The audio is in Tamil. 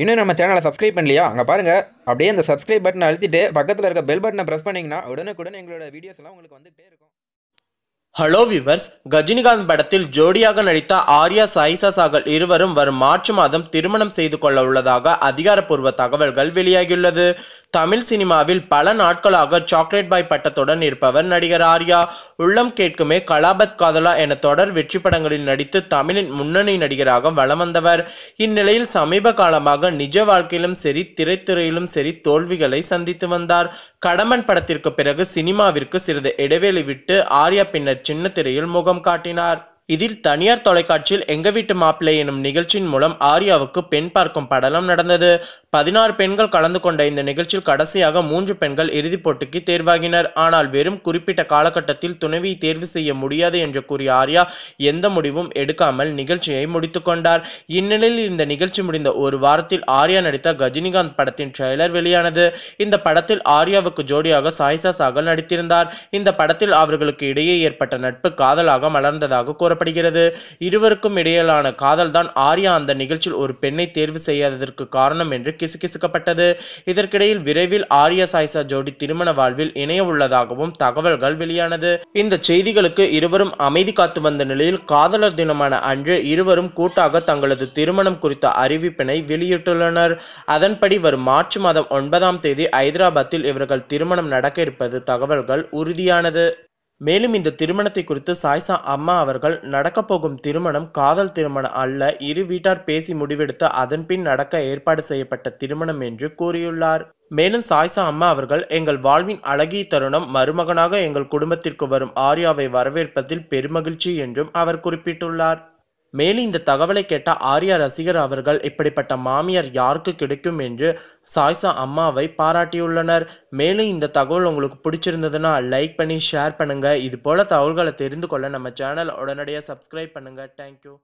இன்னும் நம்ம சேனலை சப்ஸ்கிரைப் பண்ணலையா? அங்கே பாருங்கள் அப்படியே அந்த சப்ஸ்கிரைப் பட்டனை அழுத்திட்டு பக்கத்தில் இருக்க பெல் பட்டனை ப்ரெஸ் பண்ணிங்கன்னா உடனுக்குடன் எங்களோட வீடியோஸ் எல்லாம் உங்களுக்கு வந்துகிட்டே இருக்கும். ஹலோ விவர்ஸ் கஜினிகாந்த் படத்தில் ஜோடியாக நடித்த ஆர்யா சாயிசா சாகல் இருவரும் வரும் மார்ச் மாதம் திருமணம் செய்து கொள்ள உள்ளதாக அதிகாரப்பூர்வ தகவல்கள் வெளியாகியுள்ளது. தமிழ் சினிமாவில் பல நாட்களாக சாக்லேட் பாய் பட்டத்துடன் இருப்பவர் நடிகர் ஆர்யா. உள்ளம் கேட்குமே கலாபத் காதலா என தொடர் வெற்றி படங்களில் நடித்து தமிழின் முன்னணி நடிகராக வலம் வந்தவர். இந்நிலையில் சமீப காலமாக நிஜ வாழ்க்கையிலும் சரி திரைத்துறையிலும் சரி தோல்விகளை சந்தித்து வந்தார். கடமன் படத்திற்கு பிறகு சினிமாவிற்கு சிறிது இடைவேளை விட்டு ஆர்யா பின்னர் சின்ன திரையில் முகம் காட்டினார். இதில் தனியார் தொலைக்காட்சியில் எங்க வீட்டு மாப்பிள்ளை எனும் நிகழ்ச்சியின் மூலம் ஆர்யாவுக்கு பெண் பார்க்கும் படலம் நடந்தது. பதினாறு பெண்கள் கலந்து கொண்ட இந்த நிகழ்ச்சியில் கடைசியாக மூன்று பெண்கள் இறுதிப் போட்டிக்கு தேர்வாகினர். ஆனால் வெறும் குறிப்பிட்ட காலகட்டத்தில் துணைவியை தேர்வு செய்ய முடியாது என்று கூறிய ஆர்யா எந்த முடிவும் எடுக்காமல் நிகழ்ச்சியை முடித்து கொண்டார். இந்நிலையில் இந்த நிகழ்ச்சி முடிந்த ஒரு வாரத்தில் ஆர்யா நடித்த கஜினிகாந்த் படத்தின் ட்ரெய்லர் வெளியானது. இந்த படத்தில் ஆர்யாவுக்கு ஜோடியாக சாய்சா சாகல் நடித்திருந்தார். இந்த படத்தில் அவர்களுக்கு இடையே ஏற்பட்ட நட்பு காதலாக மலர்ந்ததாக கூறப்படுகிறது. இருவருக்கும் இடையிலான காதல்தான் ஆர்யா அந்த நிகழ்ச்சியில் ஒரு பெண்ணை தேர்வு செய்யாததற்கு காரணம் என்று கிசுகிசுக்கப்பட்டது. இதற்கிடையில் விரைவில் ஆர்யா சாய்சா ஜோடி திருமண வாழ்வில் இணைய உள்ளதாகவும் தகவல்கள் வெளியானது. இந்த செய்திகளுக்கு இருவரும் அமைதி காத்து வந்த நிலையில் காதலர் தினமான அன்று இருவரும் கூட்டாக தங்களது திருமணம் குறித்த அறிவிப்பினை வெளியிட்டுள்ளனர். அதன்படி வரும் மார்ச் மாதம் ஒன்பதாம் தேதி ஐதராபாத்தில் இவர்கள் திருமணம் நடக்க இருப்பது தகவல்கள் உறுதியானது. மேலும் இந்த திருமணத்தை குறித்து சாய்சா அம்மா அவர்கள் நடக்கப் போகும் திருமணம் காதல் திருமணம் அல்ல. இரு வீட்டார் பேசி முடிவெடுத்து அதன்பின் நடக்க ஏற்பாடு செய்யப்பட்ட திருமணம் என்று கூறியுள்ளார். மேலும் சாய்சா அம்மா அவர்கள் எங்கள் வாழ்வின் அழகிய தருணம் மருமகனாக எங்கள் குடும்பத்திற்கு வரும் ஆர்யாவை வரவேற்பதில் பெருமகிழ்ச்சி என்றும் அவர் குறிப்பிட்டுள்ளார். மேலும் இந்த தகவலை கேட்ட ஆர்யா ரசிகர் அவர்கள் இப்படிப்பட்ட மாமியார் யாருக்கு கிடைக்கும்? என்று சாய்சா அம்மாவை பாராட்டியுள்ளனர். மேலும் இந்த தகவல் உங்களுக்கு பிடிச்சிருந்ததுன்னா லைக் பண்ணி ஷேர் பண்ணுங்கள் இது போல் தகவல்களை தெரிந்து கொள்ள நம்ம சேனல் உடனடியாக சப்ஸ்கிரைப் பண்ணுங்கள் தேங்க்யூ